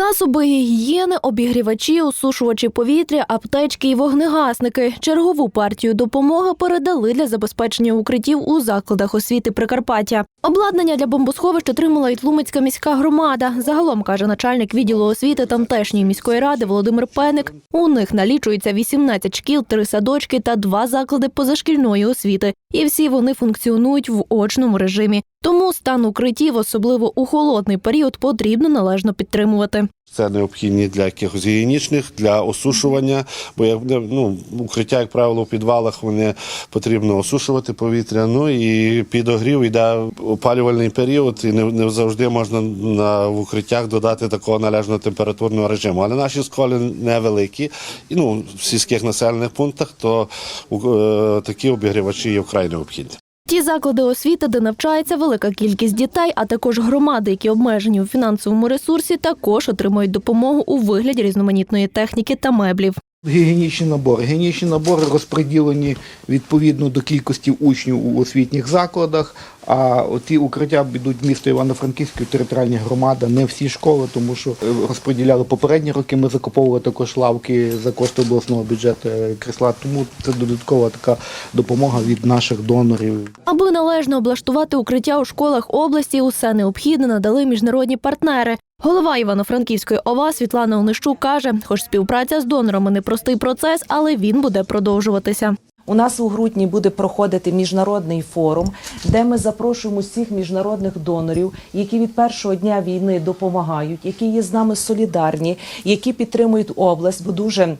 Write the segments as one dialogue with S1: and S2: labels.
S1: Засоби гігієни, обігрівачі, осушувачі повітря, аптечки і вогнегасники. Чергову партію допомоги передали для забезпечення укриттів у закладах освіти Прикарпаття. Обладнання для бомбосховищ отримала й Тлумацька міська громада. Загалом каже начальник відділу освіти тамтешньої міської ради Володимир Пеник. У них налічується 18 шкіл, 3 садочки та 2 заклади позашкільної освіти. І всі вони функціонують в очному режимі. Тому стан укриттів, особливо у холодний період, потрібно належно підтримувати.
S2: Це необхідні для якихось гігієнічних, для осушування, бо як ну, укриття, як правило, в підвалах вони потрібно осушувати повітря. Ну і підогрів йде опалювальний період, і не, не завжди можна на в укриттях додати такого належного температурного режиму. Але наші школи невеликі, і ну в сільських населених пунктах, то е, такі обігрівачі є вкрай необхідні.
S1: Ті заклади освіти, де навчається велика кількість дітей, а також громади, які обмежені у фінансовому ресурсі, також отримують допомогу у вигляді різноманітної техніки та меблів.
S3: Гігієнічні набори. Гігієнічні набори розподілені відповідно до кількості учнів у освітніх закладах. А ті укриття йдуть місто Івано-Франківської територіальні громади, не всі школи, тому що е, розподіляли попередні роки. Ми закуповували також лавки за кошти обласного бюджету е, крісла. Тому це додаткова така допомога від наших донорів.
S1: Аби належно облаштувати укриття у школах області, усе необхідне надали міжнародні партнери. Голова Івано-Франківської ОВА Світлана Онищук каже, хоч співпраця з донорами непростий процес, але він буде продовжуватися.
S4: У нас у грудні буде проходити міжнародний форум, де ми запрошуємо всіх міжнародних донорів, які від першого дня війни допомагають, які є з нами солідарні, які підтримують область, бо дуже.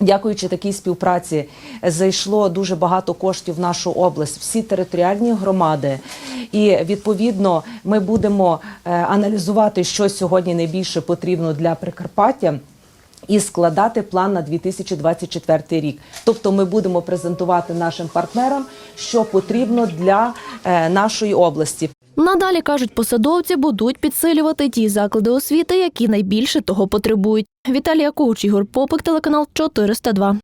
S4: Дякуючи такій співпраці, зайшло дуже багато коштів в нашу область, всі територіальні громади. І відповідно ми будемо е, аналізувати, що сьогодні найбільше потрібно для Прикарпаття. І складати план на 2024 рік. Тобто, ми будемо презентувати нашим партнерам, що потрібно для е, нашої області.
S1: Надалі кажуть, посадовці будуть підсилювати ті заклади освіти, які найбільше того потребують. Віталія Коуч, Ігор Попик, телеканал 402.